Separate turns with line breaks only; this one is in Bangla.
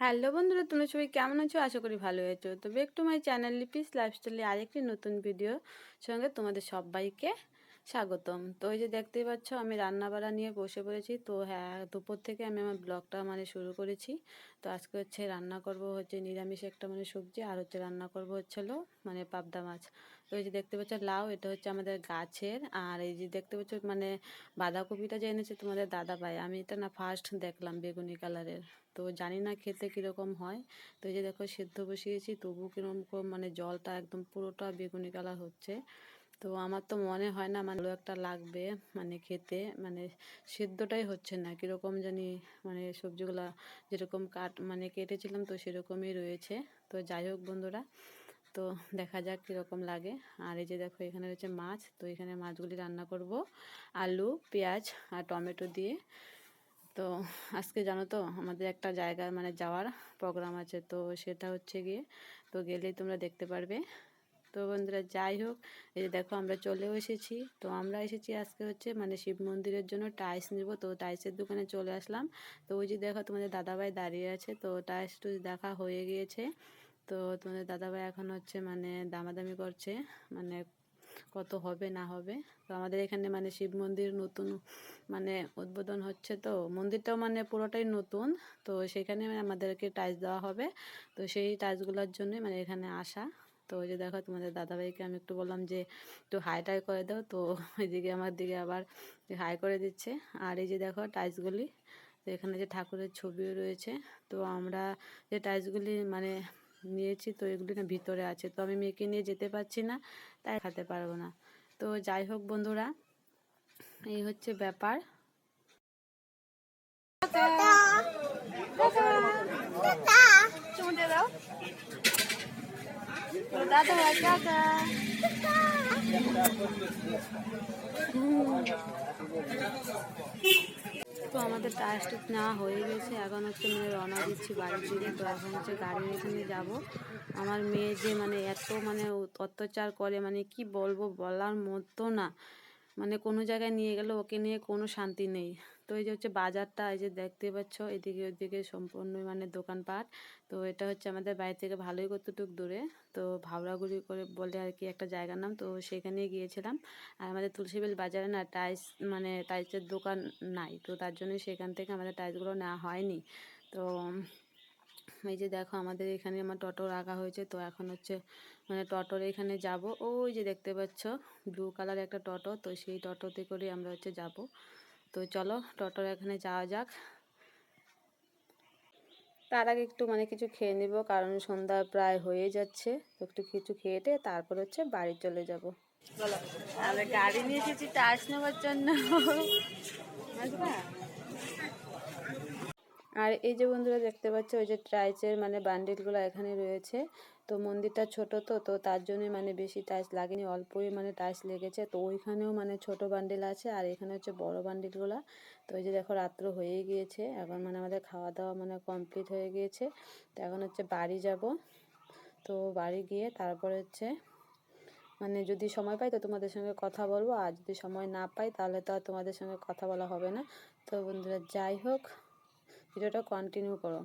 হ্যালো বন্ধুরা তুমি সবাই কেমন আছো? আশা করি ভালো আছো। তো back to my channel Lipi's লাইফস্টাইলে আরেকটি নতুন ভিডিও সঙ্গে তোমাদের সবাইকে স্বাগতম। তো এই যে দেখতেই পাচ্ছ, আমি রান্না বাড়া নিয়ে বসে পড়েছি। তো হ্যাঁ দুপুর থেকে আমি আমার ব্লগটা মানে শুরু করেছি। তো আজকে হচ্ছে রান্না করব হচ্ছে নিরামিষ একটা মানে সবজি, আর হচ্ছে রান্না করব হচ্ছিল মানে পাবদা মাছ। তো এই যে দেখতে পাচ্ছ লাউ, এটা হচ্ছে আমাদের গাছের। আর এই যে দেখতে পাচ্ছ মানে বাঁধাকপিটা যে এনেছে তোমাদের দাদা ভাই, আমি এটা না ফার্স্ট দেখলাম বেগুনি কালারের তো জানি না খেতে কীরকম হয়। তো এই যে দেখো, সেদ্ধ বসিয়েছি, তবু কীরকম মানে জলটা একদম পুরোটা বেগুনি কালার হচ্ছে। তো আমার তো মনে হয় না মানে একটা লাগবে মানে খেতে। মানে সেদ্ধটাই হচ্ছে না। কীরকম জানি মানে সবজিগুলো যেরকম কাট মানে কেটেছিলাম তো সেরকমই রয়েছে। তো যাই হোক বন্ধুরা, তো দেখা যাক কীরকম লাগে। আর এই যে দেখো এখানে রয়েছে মাছ, তো এখানে মাছগুলি রান্না করব। আলু, পেঁয়াজ আর টমেটো দিয়ে। তো আজকে জানো তো আমাদের একটা জায়গা মানে যাওয়ার প্রোগ্রাম আছে, তো সেটা হচ্ছে গিয়ে তো গেলেই তোমরা দেখতে পারবে। তো বন্ধুরা যাই হোক, এই দেখো আমরা চলেও এসেছি। তো আমরা এসেছি আজকে হচ্ছে মানে শিব মন্দিরের জন্য টাইলস নেব। তো টাইলসের দোকানে চলে আসলাম। তো ওই যে দেখো তোমাদের দাদাভাই দাঁড়িয়ে আছে। তো টুইস দেখা হয়ে গিয়েছে। তো তোমাদের দাদাভাই এখন হচ্ছে মানে দামাদামি করছে। মানে কত হবে না হবে। তো আমাদের এখানে মানে শিব মন্দির নতুন মানে উদ্বোধন হচ্ছে তো, মন্দিরটাও মানে পুরোটাই নতুন। তো সেখানে আমাদেরকে টাইলস দেওয়া হবে। তো সেই টাইসগুলোর জন্যই মানে এখানে আসা। তো ওই যে দেখো তোমাদের দাদাভাইকে আমি একটু বললাম যে, একটু হাই টাই করে দাও। তো এদিকে আমার দিকে আবার হাই করে দিচ্ছে। আর এই যে দেখো টাইলসগুলি তো এখানে যে ঠাকুরের ছবিও রয়েছে। তো আমরা যে টাইলসগুলি মানে নিয়েছি, তো এগুলি না ভিতরে আছে। তো আমি মেয়েকে নিয়ে যেতে পারছি না, তাই খাতে পারব না। তো যাই হোক বন্ধুরা, এই হচ্ছে ব্যাপার। তো আমাদের টায়ার্স নেওয়া হয়ে গেছে। এখন হচ্ছে মানে রওনা দিচ্ছি বাড়ির দিকে তো এখন হচ্ছে গাড়ির এখানে যাব। আমার মেয়ে যে মানে এত মানে অত্যাচার করে মানে কি বলব বলার মতো না। মানে কোনো জায়গায় নিয়ে গেলে ওকে নিয়ে কোনো শান্তি নেই। তো এই যে হচ্ছে বাজারটা, এই যে দেখতে পাচ্ছ, এদিকে ওদিকে সম্পূর্ণ মানে দোকানপাট। তো এটা হচ্ছে আমাদের বাড়ি থেকে ভালোই কতটুক দূরে। তো ভাবরাগুড়ি করে বলে আর কি একটা জায়গার নাম, তো সেখানে গিয়েছিলাম। আর আমাদের তুলসীবেল বাজারে না টাইলস মানে টাইলসের দোকান নাই, তো তার জন্য সেখান থেকে আমাদের টাইলসগুলো নেওয়া হয়নি। তো এই যে দেখো আমাদের এখানে আমার টোটো রাখা হয়েছে তো এখন হচ্ছে মানে টোটোর এখানে যাব। ওই যে দেখতে পাচ্ছ ব্লু কালার একটা টোটো তো সেই টোটোতে করে আমরা হচ্ছে যাব। তো চলো টোটোর এখানে যাওয়া যাক। তার আগে একটু মানে কিছু খেয়ে নিব কারণ সন্ধ্যা প্রায় হয়ে যাচ্ছে। তো একটু কিছু খেয়েটে তারপর হচ্ছে বাড়ি চলে যাব। আমি গাড়ি নিয়ে এসেছি টাচ নেওয়ার জন্য। আসবা আর এই যে বন্ধুরা দেখতে পাচ্ছ, ওই যে ট্রাইচের মানে বান্ডিলগুলো এখানে রয়েছে। তো মন্দিরটা ছোট তো তো তার জন্য মানে বেশি টাইস লাগেনি, অল্পই মানে টাইস লেগেছে। তো ওইখানেও মানে ছোট বান্ডিল আছে, আর এখানে হচ্ছে বড় বান্ডিলগুলো তো ওই যে দেখো রাত্র হয়ে গিয়েছে, এখন মানে আমাদের খাওয়া দাওয়া মানে কমপ্লিট হয়ে গিয়েছে। তো এখন হচ্ছে বাড়ি যাব। তো বাড়ি গিয়ে তারপর হচ্ছে মানে যদি সময় পাই তো তোমাদের সঙ্গে কথা বলব, আর যদি সময় না পাই তাহলে তো আর তোমাদের সঙ্গে কথা বলা হবে না। তো বন্ধুরা যাই হোক। ভিডিওটা কন্টিনিউ করো।